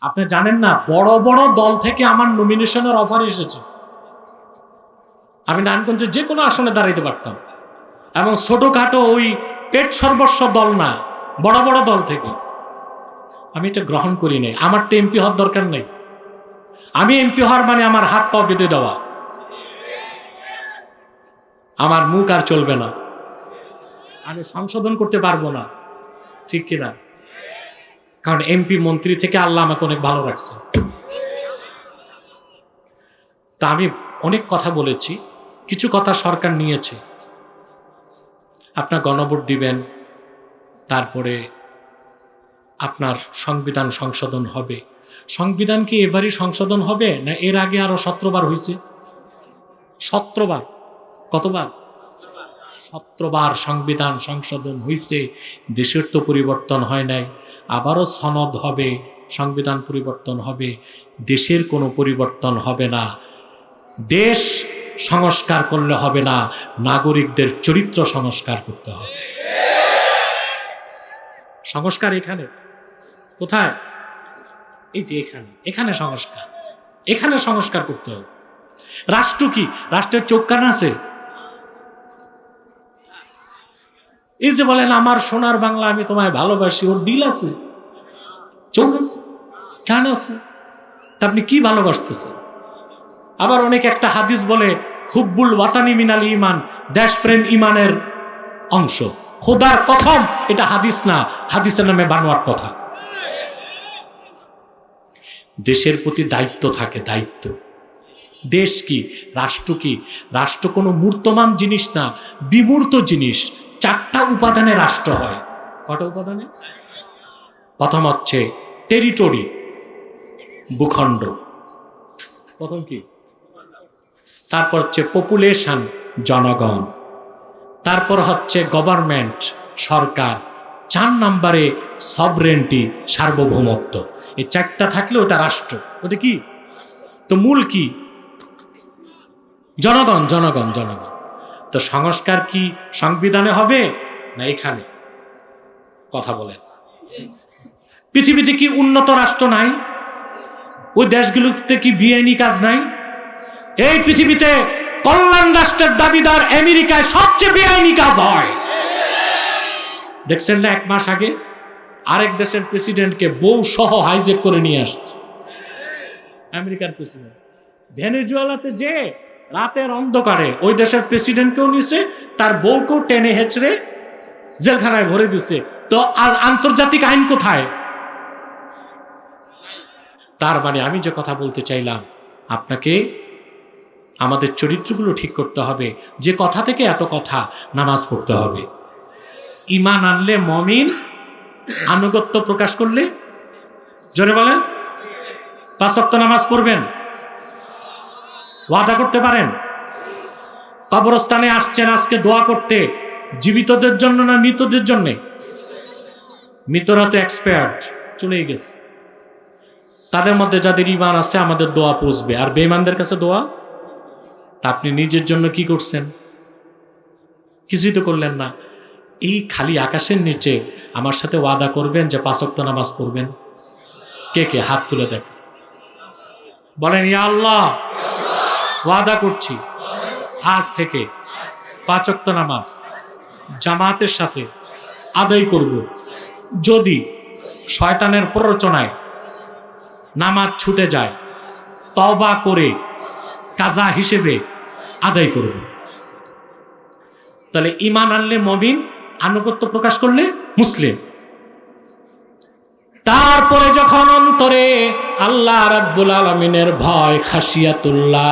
আপনি জানেন না, বড় বড় দল থেকে আমার নমিনেশনের অফার এসেছে। আমি নারায়ণগঞ্জে যে কোনো আসনে দাঁড়াইতে পারতাম। এবং ছোটোখাটো ওই পেট সর্বস্ব দল না, বড় বড় দল থেকে। আমি এটা গ্রহণ করি নাই। আমার তো এমপি হওয়ার দরকার নেই। আমি এমপি হওয়ার মানে আমার হাত পা বেঁধে দেওয়া। আমার মুখ আর চলবে না। আমি সংশোধন করতে পারব না। ঠিক কিনা? কারণ এমপি মন্ত্রী থেকে আল্লাহ আমাকে অনেক ভালো রাখছে। তা আমি অনেক কথা বলেছি, কিছু কথা সরকার নিয়েছে। আপনার গণভোট দিবেন, তারপরে আপনার সংবিধান সংশোধন হবে। সংবিধান কি এবারই সংশোধন হবে, না এর আগে আরও সতেরোবার হয়েছে? সতেরোবার। কতবার? সতেরোবার সংবিধান সংশোধন হয়েছে, দেশের তো পরিবর্তন হয় নাই। আবারও সনদ হবে, সংবিধান পরিবর্তন হবে, দেশের কোনো পরিবর্তন হবে না। দেশ সংস্কার করলে হবে না, নাগরিকদের চরিত্র সংস্কার করতে হবে। সংস্কার এখানে? কোথায়? এই যে এখানে এখানে সংস্কার এখানে সংস্কার করতে হবে। রাষ্ট্র কি? রাষ্ট্রের চোখ কান আছে? এই যে বলেন, আমার সোনার বাংলা আমি তোমায় ভালোবাসি, ওর দিল আছে, চোখ আছে, কান আছে, তা আপনি কি ভালোবাসতেছেন? আবার অনেক একটা হাদিস বলে, হুব্বুল ওয়াতানি মিনাল ইমান দেশপ্রেম ইমানের অংশ। খোদার কসম, এটা হাদিস না, হাদিসের নামে বানোয়ার কথা। দেশের প্রতি দায়িত্ব থাকে, দায়িত্ব। দেশ কি, রাষ্ট্র কি? রাষ্ট্র কোনো মূর্তমান জিনিস না, বিমূর্ত জিনিস। চারটা উপাদানে রাষ্ট্র হয়। কটা উপাদানে? প্রথম হচ্ছে টেরিটরি ভূখণ্ড। প্রথম কি? তারপর হচ্ছে পপুলেশন জনগণ। তারপর হচ্ছে গভর্নমেন্ট সরকার। চার নম্বরে সবরেন্টি সার্বভৌমত্ব। এই চারটা থাকলে ওটা রাষ্ট্র। ওটা কি? তো মূল কি? জনগণ জনগণ জনগণ। তো সংস্কার কি সংবিধানে হবে? না এখানে? কথা বলেন। পৃথিবীতে কি উন্নত রাষ্ট্র নাই? ওই দেশগুলোতে কি বিআইনি কাজ নাই? এই পৃথিবীতে কল্যাণ রাষ্ট্রের দাবিদার আমেরিকায় সবচেয়ে বেআইনি কাজ হয়। দেখছেন না, এক মাস আগে আরেক দেশের প্রেসিডেন্টকে বউ সহ হাইজেক করে নিয়ে আসছে। আমেরিকার প্রেসিডেন্ট। ভেনেজুয়েলাতে যে রাতের অন্ধকারে ওই দেশের প্রেসিডেন্টকেও নিছে, তার বউকেও টেনে হেঁচড়ে জেলখানায় ভরে দিছে। তো আর আন্তর্জাতিক আইন কোথায়? তার মানে আমি যে কথা বলতে চাইলাম, আপনাকে আমাদের চরিত্রগুলো ঠিক করতে হবে, যে কথা থেকে এত কথা নামাজ পড়তে হবে। ইমান আনলে মমিন আনুগত্য প্রকাশ করলে, জোরে বলেন, পাঁচ সপ্তাহ নামাজ পড়বেন? ওয়াদা করতে পারেন? কবরস্থানে আসছেন আজকে দোয়া করতে। জীবিতদের জন্য না মৃতদের জন্যে? মৃতরা তো এক্সপায়ার্ড চলেই গেছে। তাদের মধ্যে যাদের ইমান আছে, আমাদের দোয়া পৌঁছবে আর বেইমানদের কাছে দোয়া? তা আপনি নিজের জন্য কি করছেন? কিছুই তো করলেন না। এই খালি আকাশের নিচে আমার সাথে ওয়াদা করবেন যে পাঁচক্ত নামাজ পড়বেন। কে কে? হাত তুলে দেখ বলেন, ইয়া আল্লাহ ওয়াদা করছি। আজ থেকে পাঁচক্ত নামাজ জামাতের সাথে আদায় করব। যদি শয়তানের প্ররোচনায় নামাজ ছুটে যায় তবা করে কাজা হিসেবে আদায় করব। তাহলে ইমান আনলে মবিন আনুগত্য প্রকাশ করলে মুসলিম। তারপরে যখন অন্তরে আল্লাহ রাব্বুল আলমিনের ভয় খাসিয়াতুল্লাহ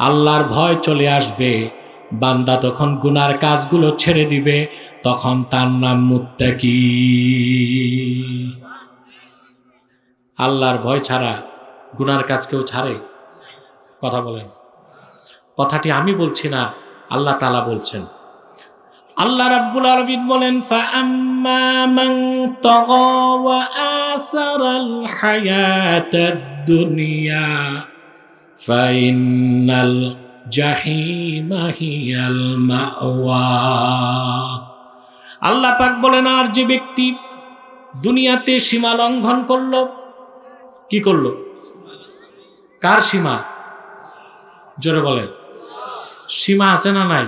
আল্লাহর ভয় চলে আসবে। বান্দা তখন গুনার কাজগুলো ছেড়ে দিবে। তখন তার নাম মুত্তাকি। আল্লাহর ভয় ছাড়া গুনার কাজ কেউ ছাড়ে? কথা বলেন। কথাটি আমি বলছি না, আল্লাহ তালা বলছেন। আল্লাহ রাব্বুল আলামিন বলেন, ফাআম্মা মান তাগা ওয়া আসারাল হায়াতাদ দুনিয়া। ফাইনাল জাহিমা হিয়াল মাওয়া আল্লাহ পাক বলেন, আর যে ব্যক্তি দুনিয়াতে সীমা লঙ্ঘন করল, কি করল? কার সীমা? জোরে বলেন। সীমা আছে না নাই?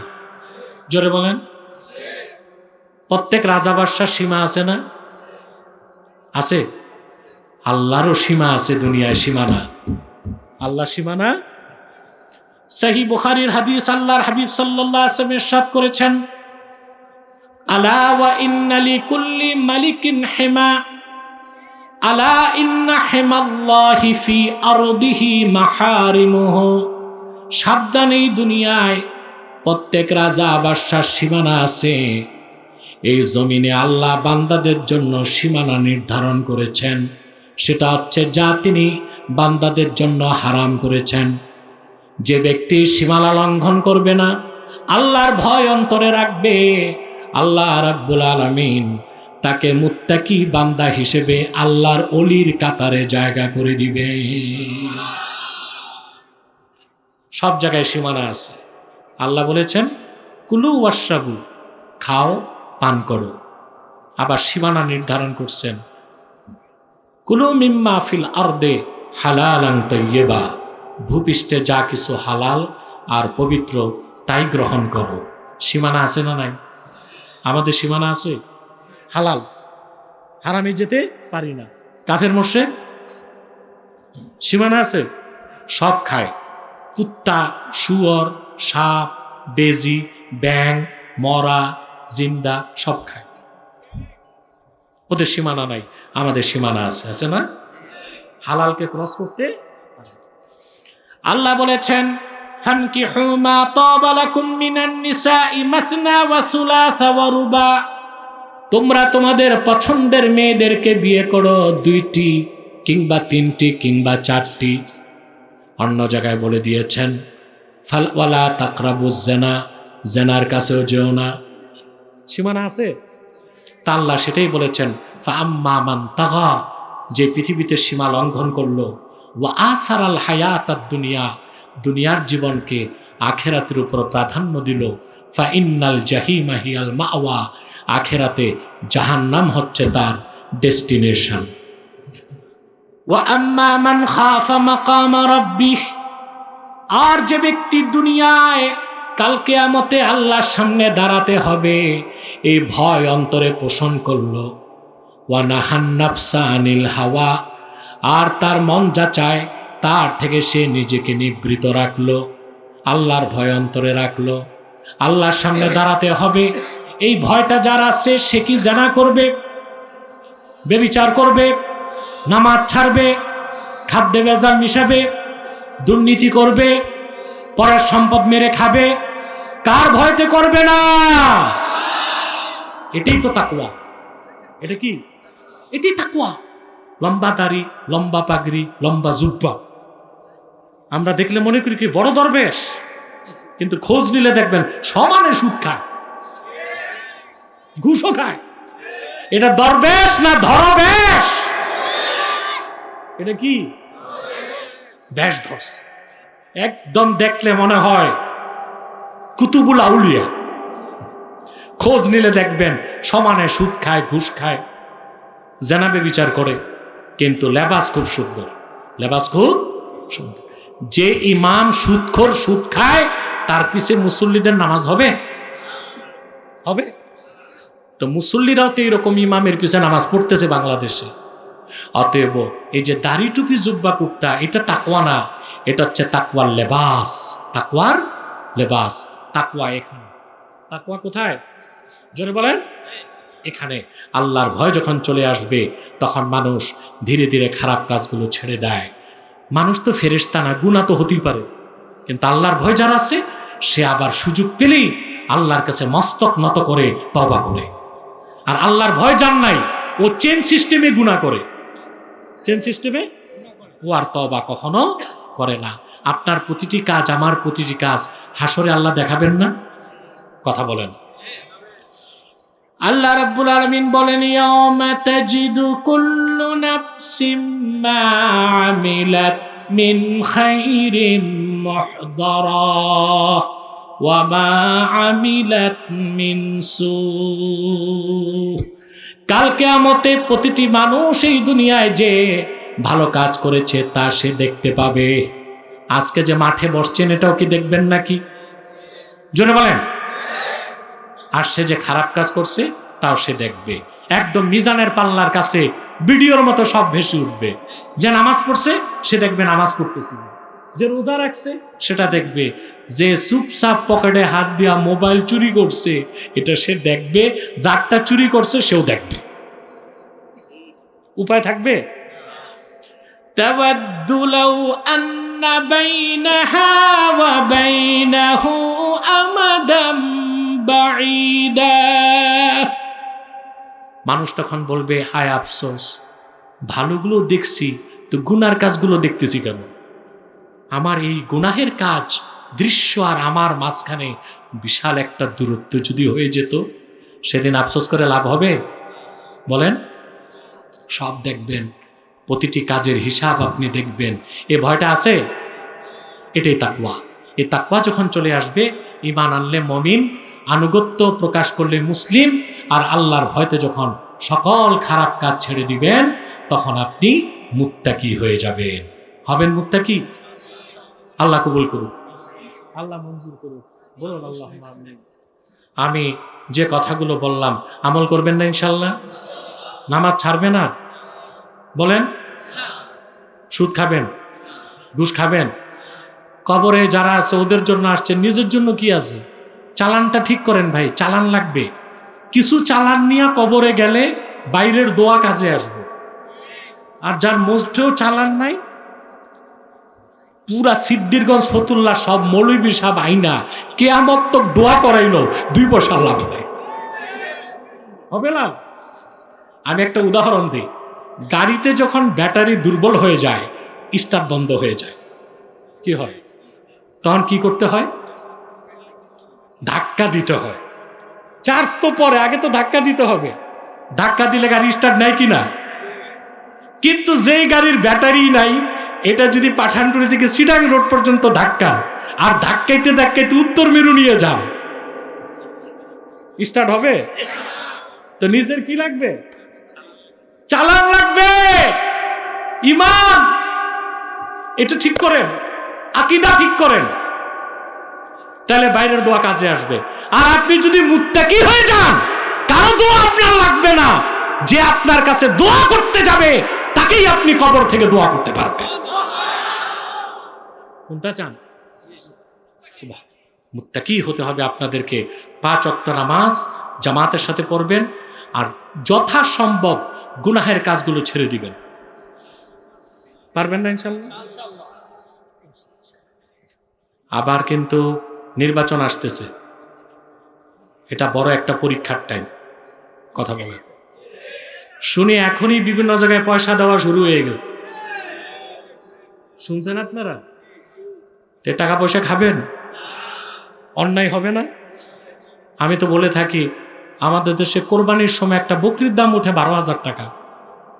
জোরে বলেন। প্রত্যেক রাজা বাদশার সীমা আছে না? আছে। আল্লাহরও সীমা আছে, দুনিয়ায় সীমানা আল্লাহ সীমানা। সাহি বুখারীর হাদিস আল্লাহর হাবিব সাল্লাল্লাহু আলাইহি ওয়াসাল্লাম ইরশাদ করেছেন, আলা ওয়া ইন্না লিকুল্লি মালিকিন হিমা, আলা ইন্না হিমাল্লাহি ফি আরদিহি মাহারিমুহু। সাবধান এই দুনিয়ায় প্রত্যেক রাজা বাদশার সীমানা আছে। এই জমিনে আল্লাহ বান্দাদের জন্য সীমানা নির্ধারণ করেছেন। সেটা হচ্ছে যা তিনি বান্দাদের জন্য হারাম করেছেন। যে ব্যক্তি সীমানা লঙ্ঘন করবে না, আল্লাহর ভয় অন্তরে রাখবে। আল্লাহ রাব্বুল আলামিন তাকে মুত্তাকি বান্দা হিসেবে আল্লাহর অলির কাতারে জায়গা করে দিবে। সব জায়গায় সীমানা আছে। আল্লাহ বলেছেন, কুলু ওয়াসাবু খাও, পান করো। আবার সীমানা নির্ধারণ করছেন কুলু মিম্মা ফিল আর্দে হালালাং তৈয়েবা ভূপৃষ্ঠে যা কিছু হালাল আর পবিত্র তাই গ্রহণ করো। সীমানা আছে না নাই? আমাদের সীমানা আছে? হালাল। হারামে যেতে পারি না। কাফের মোশে সীমানা আছে? সব খায়। কুত্তা, শুয়র, সাপ, বেজি ব্যাং মরা, জিন্দা সব খায়। ওদের সীমানা নাই। আমাদের সীমানা আছে আছে না? হালালকে ক্রস করতে আল্লাহ বলেছেন তাবা লাকুম মিনান নিসাই মাসনা ওয়া সুলাসা ওয়া রুবা। তোমরা তোমাদের পছন্দের মেয়েদেরকে বিয়ে করো দুইটি কিংবা তিনটি কিংবা চারটি। অন্য জায়গায় বলে দিয়েছেন, ফালওয়ালা তাকরাবুজ জেনা, জেনার কাছেও যেও না। সীমানা আছে? তা আল্লাহ সেটাই বলেছেন ফাম্মা তাগা যে পৃথিবীতে সীমা লঙ্ঘন করল। ও আসার আল হায়াত দুনিয়া দুনিয়ার জীবনকে আখেরাতের উপর প্রাধান্য দিল। ফা ইন্নাল জাহিমাহিয়াল মাওয়া আখেরাতে জাহান্নাম হচ্ছে তার ডেস্টিনেশন। আর যে ব্যক্তি দুনিয়ায় কালকে আমতে আল্লাহর সামনে দাঁড়াতে হবে। এই ভয় অন্তরে পোষণ করল। ওয়ানাহান্নাফসা আনিল হাওয়া। আর তার মন যা চায়, তার থেকে সে নিজেকে নিবৃত রাখল। আল্লাহর ভয় অন্তরে রাখল। আল্লাহর সামনে দাঁড়াতে হবে। এই ভয়টা যার আছে, সে কি জানা করবে? বেবিচার করবে? নামাজ ছাড়বে? খাদ্যে বেজাল মিশাবে? দুর্নীতি করবে? পরের সম্পদ মেরে খাবে, কার ভয়তে করবে না? এটাই তো তাকুয়া এটা কি? এটাই তাকুয়া লম্বা দাড়ি, লম্বা পাগড়ি, লম্বা জুব্বা। আমরা দেখলে মনে করি কি বড় দরবেশ, কিন্তু খোঁজ নিলে দেখবেন সমানে সুদ খায়, ঘুষও খায়। এটা দরবেশ না ধরবেশ? এটা কি? ব্যাস ধরছে। একদম দেখলে মনে হয় কুতুবুল আউলিয়া। খোঁজ নিলে দেখবেন সমানে সুদ খায়, ঘুষ খায়। জানাবে বিচার করে, কিন্তু লেবাস খুব সুন্দর। লেবাস খুব সুন্দর। যে ইমাম সুদখোর সুদ খায়, তার পিছে মুসল্লিদের নামাজ হবে? হবে। তো মুসল্লিরাও তো এরকম ইমামের পিছে নামাজ পড়তেছে বাংলাদেশে। অতএব এই যে দাড়ি টুপি জুব্বা কুর্তা, এটা তাকওয়া না। এটা হচ্ছে তাকওয়ার লেবাস। তাকওয়ার লেবাস। তাকওয়া এখানে। তাকওয়া কোথায়? জোরে বলেন। এখানে। আল্লাহর ভয় যখন চলে আসবে, তখন মানুষ ধীরে ধীরে খারাপ কাজগুলো ছেড়ে দেয়। মানুষ তো ফেরেস্তা না গুণা তো হতেই পারে। কিন্তু আল্লাহর ভয় যারা আছে, সে আবার সুযোগ পেলেই আল্লাহর কাছে মস্তক নত করে তবা করে। আর আল্লাহর ভয় জান নাই, ও চেন সিস্টেমে গুণা করে। চেন সিস্টেমে ও আর তবা কখনো করে না। আপনার প্রতিটি কাজ আমার প্রতিটি কাজ। হাসরে আল্লাহ দেখাবেন না? কথা বলেন। আল্লাহ রাব্বুল আলামিন বলেন, ইয়াউমা তাজিদু কুল্লু নাফসিম মা আমিলাত মিন খাইরিন মুহদারা ওয়া মা আমিলাত মিন সু কাল কিয়ামতে প্রতিটি মানুষ এই দুনিয়ায় যে ভালো কাজ করেছে তা সে দেখতে পাবে। আজকে যে মাঠে বসছেন, এটাও কি দেখবেন নাকি? জোরে বলেন। আর সে যে খারাপ কাজ করছে, তাও সে দেখবে। একদম মিজানের পাল্লার কাছে, ভিডিওর মতো সব ভেসে উঠবে। যে নামাজ পড়ছে, সে দেখবে নামাজ পড়তেছে। যে রোজা রাখছে সেটা দেখবে। যে চুপচাপ পকেটে হাত দিয়া মোবাইল চুরি করছে এটা সে দেখবে যারটা চুরি করছে সেও দেখবে। উপায় থাকবে? তাবাদুলাউ আন্না বাইনাহা ওয়া বাইনাহু আমাদাম বাঈদা। মানুষ তখন বলবে হায় আফসোস ভালোগুলো দেখছি তো গুনার কাজগুলো দেখতেছি কেমন আমার এই গুনাহের কাজ দৃশ্য আর আমার মাঝখানে বিশাল একটা দূরত্ব যদি হয়ে যেত, সেদিন আফসোস করে লাভ হবে? বলেন, সব দেখবেন, প্রতিটি কাজের হিসাব আপনি দেখবেন। এ ভয়টা আছে? এটাই তাকুয়া এই তাকুয়া যখন চলে আসবে ইমান আনলে মমিন, আনুগত্য প্রকাশ করলে মুসলিম, আর আল্লাহর ভয়তে যখন সকল খারাপ কাজ ছেড়ে দিবেন, তখন আপনি মুত্তাকি হয়ে যাবেন। হবেন মুত্তাকি? আল্লাহ কবুল করুক। আল্লাহ মঞ্জুর করুক। বলুন আল্লাহ আমি যে কথাগুলো বললাম আমল করবেন না ইনশাল্লাহ নামাজ ছাড়বে না বলেন? সুদ খাবেন? ঘুষ খাবেন? কবরে যারা আছে ওদের জন্য আসছে নিজের জন্য কি আছে? চালানটা ঠিক করেন ভাই চালান লাগবে। কিছু চালান নিয়ে কবরে গেলে বাইরের দোয়া কাজে আসবে। আর যার মোষ্ঠেও চালান নাই পুরা সিদ্দিরগঞ্জ ফতুল্লাহ সব মৌলবী সাহেব আইনা। কেয়ামত তো দোয়া করাইল, দুই পয়সা লাভ নাই। হবে না? আমি একটা উদাহরণ দিই। গাড়িতে যখন ব্যাটারি দুর্বল হয়ে যায়, স্টার্ট বন্ধ হয়ে যায়, কি হয়? তখন কি করতে হয়? ধাক্কা দিতে হয়। চার্জ তো পরে, আগে তো ধাক্কা দিতে হবে। ধাক্কা দিলে গাড়ি স্টার্ট নেয় কি না কিন্তু যেই গাড়ির ব্যাটারি নাই এটা যদি পাঠানটুরি থেকে সিডাং রোড পর্যন্ত ধাক্কা, আর ধাক্কাইতে ধাক্কাইতে উত্তর মেরু নিয়ে যান স্টার্ট হবে? তো নিজের কি লাগবে? চালান লাগবে! ইমান! এটা ঠিক করেন। আকিদা ঠিক করেন। তাহলে বাইরের দোয়া কাজে আসবে। আর আপনি যদি মুত্তাকি হয়ে যান, কারও দোয়া আপনার লাগবে না। যে আপনার কাছে দোয়া করতে যাবে, তাকেই আপনি কবর থেকে দোয়া করতে পারবেন। কোনটা চান। মুত্তাকি হতে হবে আপনাদেরকে। পাঁচ অক্ট নামাজ জামাতের সাথে পড়বেন আর যথাসম্ভব গুনাহের কাজগুলো ছেড়ে দিবেন। পারবেন না ইনশাল্লাহ আবার কিন্তু নির্বাচন আসতেছে। এটা বড় একটা পরীক্ষার টাইম কথা বলে শুনি এখনই বিভিন্ন জায়গায় পয়সা দেওয়া শুরু হয়ে গেছে। শুনছেন আপনারা? টাকা পয়সা খাবেন? অন্যায় হবে না? আমি তো বলে থাকি, আমাদের দেশে কোরবানির সময় একটা বকরির দাম উঠে বারো হাজার টাকা,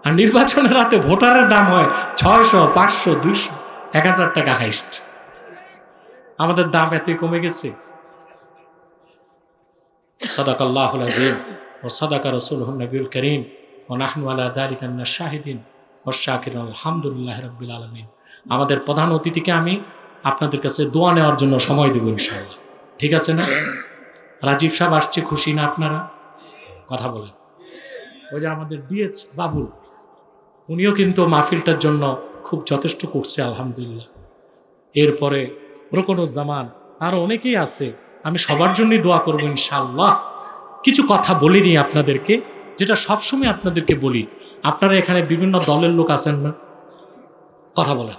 আর নির্বাচনের রাতে ভোটারের দাম হয় ছয়শো, পাঁচশো, দুইশো, এক হাজার টাকা হাইস্ট। আমাদের দাম এতই কমে গেছে। সদাকাল্লাহ আজিম ও সদাকা রসুল নবীল করিম ও নাহনু আলা দারিকান্না শাহিদিন ও শাকির আলহামদুলিল্লাহ রব্বিল আলমিন। আমাদের প্রধান অতিথিকে আমি আপনাদের কাছে দোয়া নেওয়ার জন্য সময় দেব ইনশাআল্লাহ। ঠিক আছে না? রাজীব সাহেব, আসছে খুশি না আপনারা? কথা বলেন। ওই যে আমাদের বিএচ বাবুল, উনিও কিন্তু মাহফিলটার জন্য খুব যথেষ্ট করছে, আলহামদুলিল্লাহ। এরপরে রোকনুজ্জামান আরও অনেকেই আছে, আমি সবার জন্যই দোয়া করব ইনশাল্লাহ কিছু কথা বলিনি আপনাদেরকে, যেটা সবসময় আপনাদেরকে বলি। আপনারা এখানে বিভিন্ন দলের লোক আছেন না? কথা বলেন।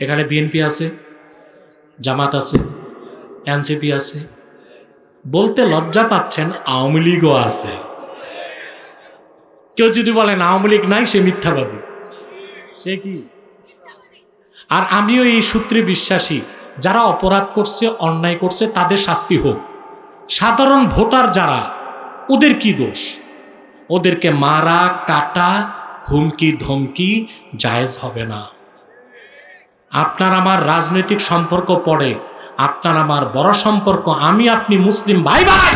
এখানে বিএনপি আছে জামাত আছে এনসিপি আছে। বলতে লজ্জা পাচ্ছেন আওয়ামী লীগও আছে। কেউ যদি বলেন আওয়ামী লীগ নাই সে মিথ্যাবাদী। সে কি? আর আমিও এই সূত্রে বিশ্বাসী যারা অপরাধ করছে অন্যায় করছে তাদের শাস্তি হোক। সাধারণ ভোটার যারা ওদের কি দোষ? ওদেরকে মারা কাটা হুমকি ধমকি জায়েজ হবে না। আপনার আমার রাজনৈতিক সম্পর্ক পড়ে আপনার আমার বড় সম্পর্ক আমি আপনি মুসলিম ভাই ভাই